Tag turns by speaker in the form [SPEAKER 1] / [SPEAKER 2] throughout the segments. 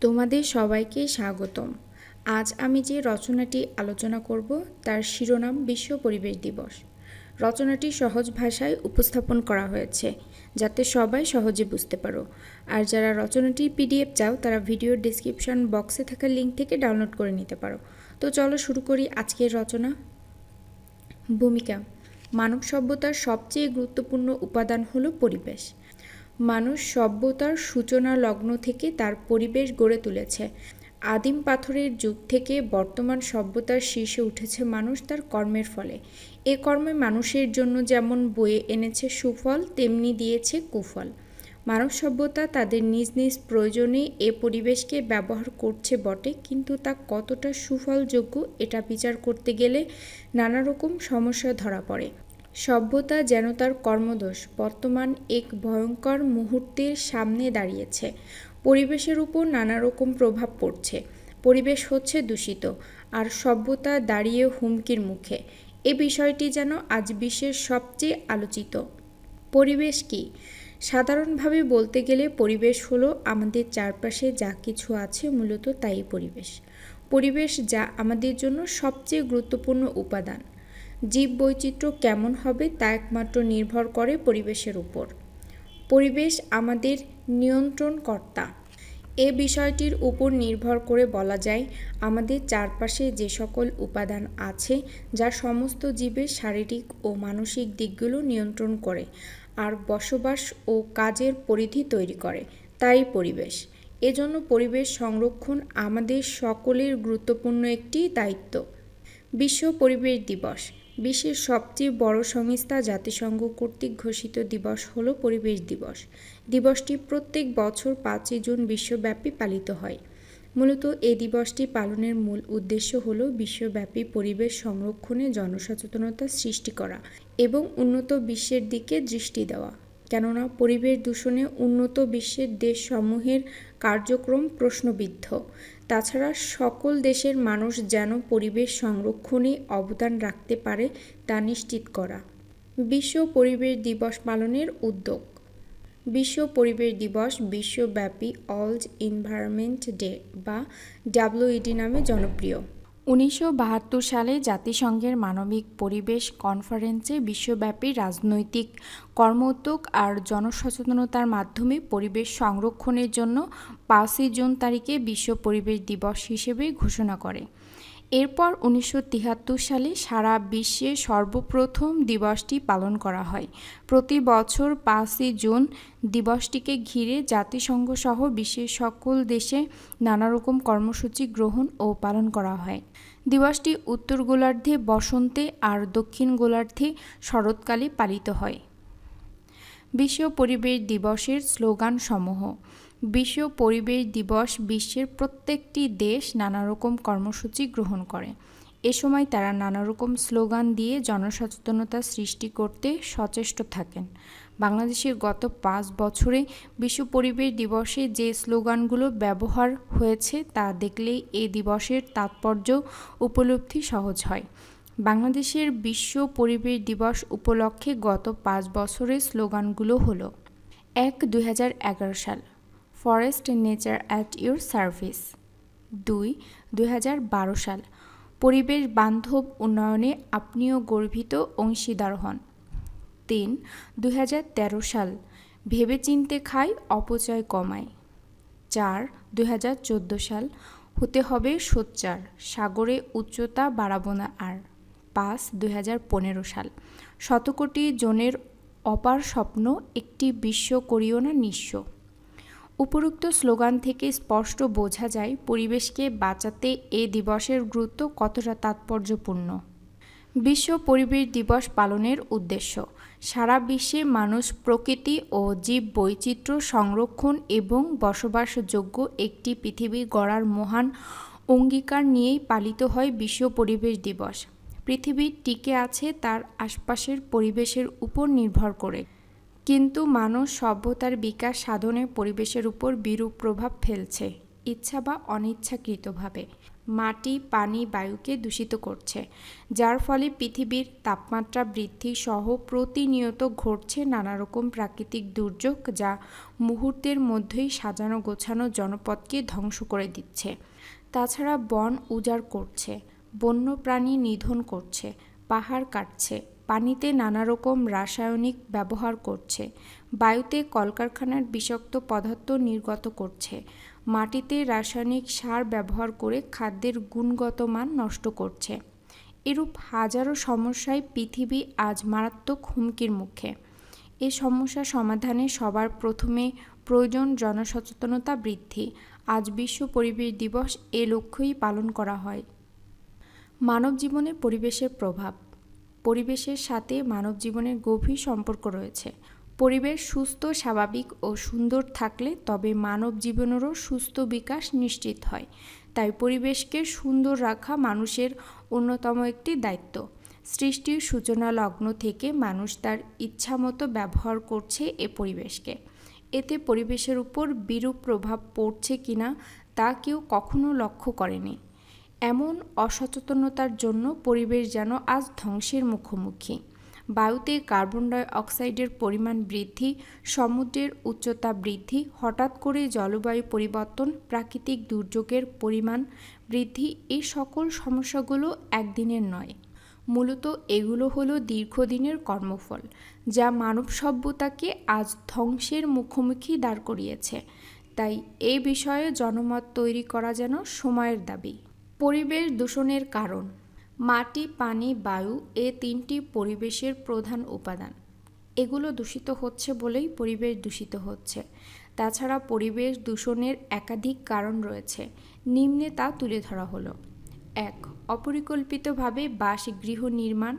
[SPEAKER 1] তোমাদের সবাইকে স্বাগতম। আজ আমি যে রচনাটি আলোচনা করব, তার শিরোনাম বিশ্ব পরিবেশ দিবস। রচনাটি সহজ ভাষায় উপস্থাপন করা হয়েছে, যাতে সবাই সহজে বুঝতে পারো। আর যারা রচনাটির পিডিএফ চাও, তারা ভিডিওর ডিসক্রিপশন বক্সে থাকা লিঙ্ক থেকে ডাউনলোড করে নিতে পারো। তো চলো শুরু করি আজকের রচনা। ভূমিকা, মানব সভ্যতার সবচেয়ে গুরুত্বপূর্ণ উপাদান হলো পরিবেশ। মানুষ সভ্যতার সূচনা লগ্ন থেকে তার পরিবেশ গড়ে তুলেছে। আদিম পাথরের যুগ থেকে বর্তমান সভ্যতার শীর্ষে উঠেছে মানুষ তার কর্মের ফলে। এ কর্মে মানুষের জন্য যেমন বয়ে এনেছে সুফল, তেমনি দিয়েছে কুফল। মানব সভ্যতা তাদের নিজ নিজ প্রয়োজনে এ পরিবেশকে ব্যবহার করছে বটে, কিন্তু তা কতটা সুফলযোগ্য এটা বিচার করতে গেলে নানা রকম সমস্যা ধরা পড়ে। সভ্যতা যেন তার কর্মদোষ। বর্তমান এক ভয়ঙ্কর মুহূর্তের সামনে দাঁড়িয়েছে। পরিবেশের উপর নানা রকম প্রভাব পড়ছে। পরিবেশ হচ্ছে দূষিত, আর সভ্যতা দাঁড়িয়ে হুমকির মুখে। এ বিষয়টি যেন আজ বিশ্বের সবচেয়ে আলোচিত। পরিবেশ কী? সাধারণভাবে বলতে গেলে পরিবেশ হলো আমাদের চারপাশে যা কিছু আছে, মূলত তাই পরিবেশ। পরিবেশ যা আমাদের জন্য সবচেয়ে গুরুত্বপূর্ণ উপাদান। জীব বৈচিত্র্য কেমন হবে তা একমাত্র নির্ভর করে পরিবেশের উপর। পরিবেশ আমাদের নিয়ন্ত্রণকর্তা। এ বিষয়টির উপর নির্ভর করে বলা যায়, আমাদের চারপাশে যে সকল উপাদান আছে, যা সমস্ত জীবের শারীরিক ও মানসিক দিকগুলো নিয়ন্ত্রণ করে আর বসবাস ও কাজের পরিধি তৈরি করে। তাই পরিবেশ। এজন্য পরিবেশ সংরক্ষণ আমাদের সকলের গুরুত্বপূর্ণ একটি দায়িত্ব। বিশ্ব পরিবেশ দিবস। বিশ্বের সবচেয়ে বড় সংস্থা জাতিসংঘ কর্তৃক ঘোষিত দিবস হল পরিবেশ দিবস। দিবসটি প্রত্যেক বছর পাঁচই জুন বিশ্বব্যাপী পালিত হয়। মূলত এই দিবসটি পালনের মূল উদ্দেশ্য হল বিশ্বব্যাপী পরিবেশ সংরক্ষণে জনসচেতনতা সৃষ্টি করা এবং উন্নত বিশ্বের দিকে দৃষ্টি দেওয়া। কেননা পরিবেশ দূষণে উন্নত বিশ্বের দেশসমূহের কার্যক্রম প্রশ্নবিদ্ধ। তাছাড়া সকল দেশের মানুষ যেন পরিবেশ সংরক্ষণে অবদান রাখতে পারে তা নিশ্চিত করা। বিশ্ব পরিবেশ দিবস পালনের উদ্যোগ। বিশ্ব পরিবেশ দিবস বিশ্বব্যাপী অলজ এনভায়রনমেন্ট ডে বা ডাব্লিউইডি নামে জনপ্রিয়। উনিশশো বাহাত্তর সালে জাতিসংঘের মানবিক পরিবেশ কনফারেন্সে বিশ্বব্যাপী রাজনৈতিক কর্মোদ্যোগ আর জনসচেতনতার মাধ্যমে পরিবেশ সংরক্ষণের জন্য পাঁচই জুন তারিখে বিশ্ব পরিবেশ দিবস হিসেবে ঘোষণা করে। এরপর উনিশশো তিয়াত্তর সালে সারা বিশ্বে সর্বপ্রথম দিবসটি পালন করা হয়। প্রতি বছর পাঁচই জুন দিবসটিকে ঘিরে জাতিসংঘ সহ বিশ্বের সকল দেশে নানা রকম কর্মসূচি গ্রহণ ও পালন করা হয়। দিবসটি উত্তর গোলার্ধে বসন্তে আর দক্ষিণ গোলার্ধে শরৎকালে পালিত হয়। বিশ্ব পরিবেশ দিবসের স্লোগান সমূহ বিশ্ব পরিবেশ দিবস বিশ্বের প্রত্যেকটি দেশ নানা রকম কর্মসূচি গ্রহণ করে। এ সময় তারা নানা রকম স্লোগান দিয়ে জনসচেতনতা সৃষ্টি করতে সচেষ্ট থাকেন। বাংলাদেশের গত পাঁচ বছরে বিশ্ব পরিবেশ দিবসে যে স্লোগানগুলো ব্যবহার হয়েছে তা দেখলেই এই দিবসের তাৎপর্য উপলব্ধি সহজ হয়। বাংলাদেশের বিশ্ব পরিবেশ দিবস উপলক্ষে গত পাঁচ বছরের স্লোগানগুলো হলো এক দুই সাল forest nature at your service. দুই দুই সাল। পরিবেশ বান্ধব উন্নয়নে আপনিও গর্বিত অংশীদার হন। তিন, দুই সাল। ভেবেচিন্তে খাই অপচয় কমায়। চার, দুই সাল। হতে হবে সোচ্চার, সাগরে উচ্চতা বাড়াবো না আর। পাঁচ, দুই সাল। শতকোটি জনের অপার স্বপ্ন একটি বিশ্ব করিও না নিঃস্ব। উপরোক্ত স্লোগান থেকে স্পষ্ট বোঝা যায় পরিবেশকে বাঁচাতে এ দিবসের গুরুত্ব কতটা তাৎপর্যপূর্ণ। বিশ্ব পরিবেশ দিবস পালনের উদ্দেশ্য, সারা বিশ্বে মানুষ প্রকৃতি ও জীব বৈচিত্র্য সংরক্ষণ এবং বসবাসযোগ্য একটি পৃথিবী গড়ার মহান অঙ্গীকার নিয়েই পালিত হয় বিশ্ব পরিবেশ দিবস। পৃথিবী টিকে আছে তার আশপাশের পরিবেশের উপর নির্ভর করে। কিন্তু মানুষ সভ্যতার বিকাশ সাধনে পরিবেশের উপর বিরূপ প্রভাব ফেলছে, ইচ্ছা বা অনিচ্ছাকৃতভাবে। মাটি, পানি, বায়ুকে দূষিত করছে, যার ফলে পৃথিবীর তাপমাত্রা বৃদ্ধি সহ প্রতিনিয়ত ঘটছে নানা রকম প্রাকৃতিক দুর্যোগ যা মুহূর্তের মধ্যেই সাজানো গোছানো জনপদকে ধ্বংস করে দিচ্ছে। তাছাড়া বন উজাড় করছে, বন্যপ্রাণী নিধন করছে, পাহাড় কাটছে পানিতে নানা রকম রাসায়নিক ব্যবহার করছে, বায়ুতে কলকারখানার বিষাক্ত পদার্থ নির্গত করছে, মাটিতে রাসায়নিক সার ব্যবহার করে খাদ্যের গুণগত মান নষ্ট করছে। এরূপ হাজারো সমস্যায় পৃথিবী আজ মারাত্মক হুমকির মুখে। এ সমস্যা সমাধানে সবার প্রথমে প্রয়োজন জনসচেতনতা বৃদ্ধি। আজ বিশ্ব পরিবেশ দিবস এ লক্ষ্যই পালন করা হয়। মানব জীবনে পরিবেশের প্রভাব। পরিবেশের সাথে মানব জীবনের গভীর সম্পর্ক রয়েছে। পরিবেশ সুস্থ, স্বাভাবিক ও সুন্দর থাকলে তবে মানব জীবনেরও সুস্থ বিকাশ নিশ্চিত হয়। তাই পরিবেশকে সুন্দর রাখা মানুষের অন্যতম একটি দায়িত্ব। সৃষ্টির সূচনা লগ্ন থেকে মানুষ তার ইচ্ছামতো ব্যবহার করছে এ পরিবেশকে। এতে পরিবেশের উপর বিরূপ প্রভাব পড়ছে কিনা তা কেউ কখনো লক্ষ্য করেনি। এমন অসচেতনতার জন্য পরিবেশ যেন আজ ধ্বংসের মুখোমুখি। বায়ুতে কার্বন ডাই অক্সাইডের পরিমাণ বৃদ্ধি, সমুদ্রের উচ্চতা বৃদ্ধি, হঠাৎ করে জলবায়ু পরিবর্তন, প্রাকৃতিক দুর্যোগের পরিমাণ বৃদ্ধি এই সকল সমস্যাগুলো একদিনের নয়। মূলত এগুলো হলো দীর্ঘদিনের কর্মফল, যা মানব সভ্যতাকে আজ ধ্বংসের মুখোমুখি দাঁড় করিয়েছে। তাই এই বিষয়ে জনমত তৈরি করা যেন সময়ের দাবি। পরিবেশ দূষণের কারণ। মাটি, পানি, বায়ু এ তিনটি পরিবেশের প্রধান উপাদান। এগুলো দূষিত হচ্ছে বলেই পরিবেশ দূষিত হচ্ছে। তাছাড়া পরিবেশ দূষণের একাধিক কারণ রয়েছে। নিম্নে তা তুলে ধরা হলো। এক, অপরিকল্পিতভাবে বাসগৃহ নির্মাণ,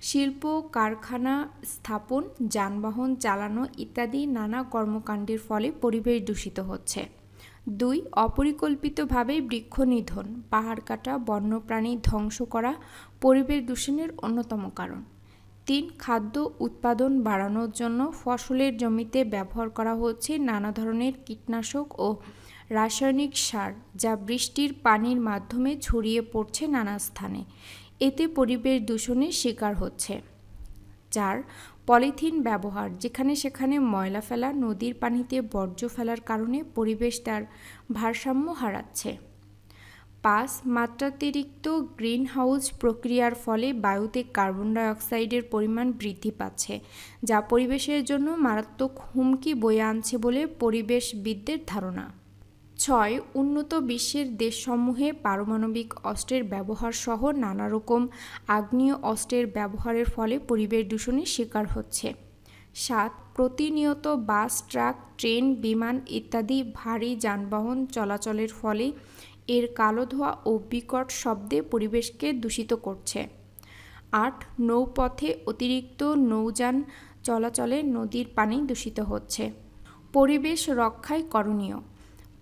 [SPEAKER 1] শিল্প, কারখানা স্থাপন, যানবাহন চালানো ইত্যাদি নানা কর্মকাণ্ডের ফলে পরিবেশ দূষিত হচ্ছে। দুই, অপরিকল্পিতভাবে বৃক্ষ নিধন পাহাড় কাটা বন্যপ্রাণী ধ্বংস করা, পরিবেশ দূষণের অন্যতম কারণ। তিন, খাদ্য উৎপাদন বাড়ানোর জন্য ফসলের জমিতে ব্যবহার করা হচ্ছে নানা ধরনের কীটনাশক ও রাসায়নিক সার, যা বৃষ্টির পানির মাধ্যমে ছড়িয়ে পড়ছে নানা স্থানে। এতে পরিবেশ দূষণের শিকার হচ্ছে। চার পলিথিন ব্যবহার, যেখানে সেখানে ময়লা ফেলা, নদীর পানিতে বর্জ্য ফেলার কারণে পরিবেশ তার ভারসাম্য হারাচ্ছে। পাঁচ মাত্রাতিরিক্ত গ্রিন হাউস প্রক্রিয়ার ফলে বায়ুতে কার্বন ডাইঅক্সাইডের পরিমাণ বৃদ্ধি পাচ্ছে, যা পরিবেশের জন্য মারাত্মক হুমকি বয়ে আনছে বলে পরিবেশবিদদের ধারণা। ছয় উন্নত বিশ্বের দেশসমূহে পারমাণবিক অস্ত্রের ব্যবহার সহ নানা রকম আগ্নেয় অস্ত্রের ব্যবহারের ফলে পরিবেশ দূষণের শিকার হচ্ছে। সাত, প্রতিনিয়ত বাস, ট্রাক, ট্রেন, বিমান ইত্যাদি ভারী যানবাহন চলাচলের ফলে এর কালো ধোঁয়া ও বিকট শব্দে পরিবেশকে দূষিত করছে। আট, নৌপথে অতিরিক্ত নৌযান চলাচলে নদীর পানি দূষিত হচ্ছে। পরিবেশ রক্ষায় করণীয়।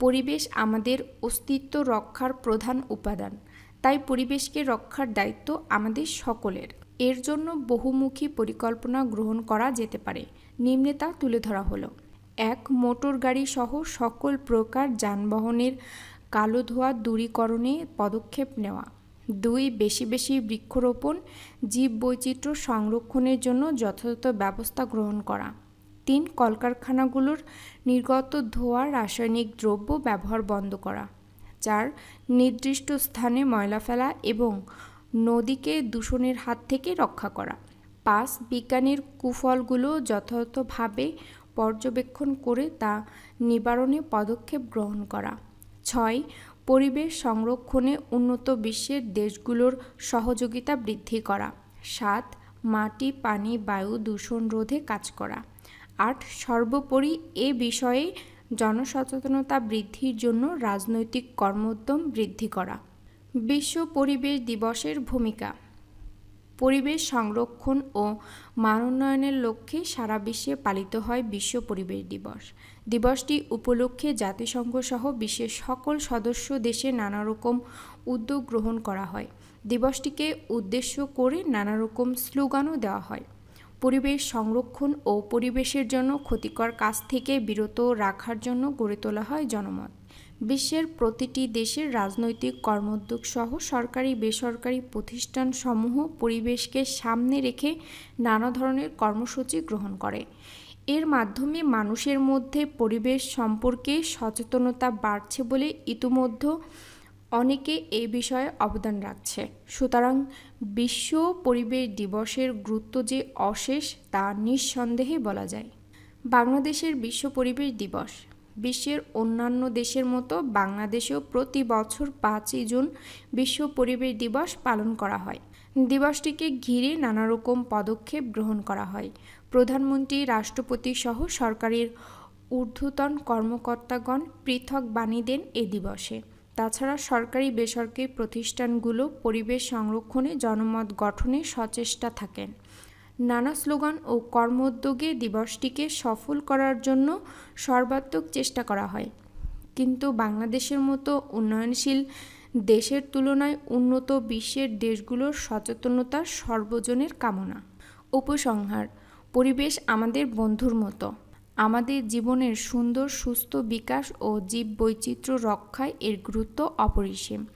[SPEAKER 1] পরিবেশ আমাদের অস্তিত্ব রক্ষার প্রধান উপাদান। তাই পরিবেশকে রক্ষার দায়িত্ব আমাদের সকলের। এর জন্য বহুমুখী পরিকল্পনা গ্রহণ করা যেতে পারে, নিম্নে তা তুলে ধরা হলো। এক, মোটর গাড়ি সহ সকল প্রকার যানবাহনের কালো ধোঁয়া দূরীকরণে পদক্ষেপ নেওয়া। দুই, বেশি বেশি বৃক্ষরোপণ জীব বৈচিত্র্য সংরক্ষণের জন্য যথাযথ ব্যবস্থা গ্রহণ করা। তিন কলকারখানাগুলোর নির্গত ধোয়া রাসায়নিক দ্রব্য ব্যবহার বন্ধ করা চার নির্দিষ্ট স্থানে ময়লা ফেলা এবং নদীকে দূষণের হাত থেকে রক্ষা করা। পাঁচ বিজ্ঞানের কুফলগুলো যথাযথভাবে পর্যবেক্ষণ করে তা নিবারণে পদক্ষেপ গ্রহণ করা। ছয়, পরিবেশ সংরক্ষণে উন্নত বিশ্বের দেশগুলোর সহযোগিতা বৃদ্ধি করা। সাত, মাটি, পানি, বায়ু দূষণ রোধে কাজ করা। আট সর্বোপরি এ বিষয়ে জনসচেতনতা বৃদ্ধির জন্য রাজনৈতিক কর্মোদ্যম বৃদ্ধি করা। বিশ্ব পরিবেশ দিবসের ভূমিকা। পরিবেশ সংরক্ষণ ও মানোন্নয়নের লক্ষ্যে সারা বিশ্বে পালিত হয় বিশ্ব পরিবেশ দিবস। দিবসটি উপলক্ষে জাতিসংঘ সহ বিশ্বের সকল সদস্য দেশে নানা রকম উদ্যোগ গ্রহণ করা হয়। দিবসটিকে উদ্দেশ্য করে নানা রকম স্লোগানও দেওয়া হয়। পরিবেশ সংরক্ষণ ও পরিবেশের জন্য ক্ষতিকর কাজ থেকে বিরত রাখার জন্য গড়ে তোলা হয় জনমত। বিশ্বের প্রতিটি দেশের রাজনৈতিক কর্মোদ্যোগ সহ সরকারি, বেসরকারি প্রতিষ্ঠানসমূহ পরিবেশকে সামনে রেখে নানা ধরনের কর্মসূচি গ্রহণ করে। এর মাধ্যমে মানুষের মধ্যে পরিবেশ সম্পর্কে সচেতনতা বাড়ছে বলে ইতিমধ্যে অনেকে এই বিষয়ে অবদান রাখছে। সুতরাং বিশ্ব পরিবেশ দিবসের গুরুত্ব যে অশেষ তা নিঃসন্দেহে বলা যায়। বাংলাদেশের বিশ্ব পরিবেশ দিবস। বিশ্বের অন্যান্য দেশের মতো বাংলাদেশেও প্রতি বছর পাঁচই জুন বিশ্ব পরিবেশ দিবস পালন করা হয়। দিবসটিকে ঘিরে নানা রকম পদক্ষেপ গ্রহণ করা হয়। প্রধানমন্ত্রী, রাষ্ট্রপতি সহ সরকারের ঊর্ধ্বতন কর্মকর্তাগণ পৃথক বাণী দেন এ দিবসে। তাছাড়া সরকারি বেসরকারি প্রতিষ্ঠানগুলো পরিবেশ সংরক্ষণে, জনমত গঠনে সচেষ্টা থাকেন। নানা স্লোগান ও কর্মোদ্যোগে দিবসটিকে সফল করার জন্য সর্বাত্মক চেষ্টা করা হয়। কিন্তু বাংলাদেশের মতো উন্নয়নশীল দেশের তুলনায় উন্নত বিশ্বের দেশগুলোর সচেতনতা সর্বজনের কামনা। উপসংহার, পরিবেশ আমাদের বন্ধুর মতো। আমাদের জীবনের সুন্দর, সুস্থ বিকাশ ও জীব বৈচিত্র্য রক্ষায় এর গুরুত্ব অপরিসীম।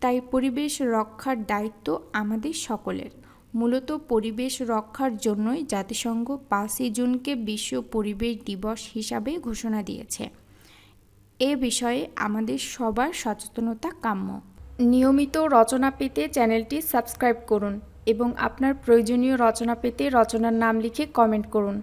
[SPEAKER 1] তাই পরিবেশ রক্ষার দায়িত্ব আমাদের সকলের। মূলত পরিবেশ রক্ষার জন্যই জাতিসংঘ পাঁচই জুনকে বিশ্ব পরিবেশ দিবস হিসাবে ঘোষণা দিয়েছে। এ বিষয়ে আমাদের সবার সচেতনতা কাম্য। নিয়মিত রচনা পেতে চ্যানেলটি সাবস্ক্রাইব করুন এবং আপনার প্রয়োজনীয় রচনা পেতে রচনার নাম লিখে কমেন্ট করুন।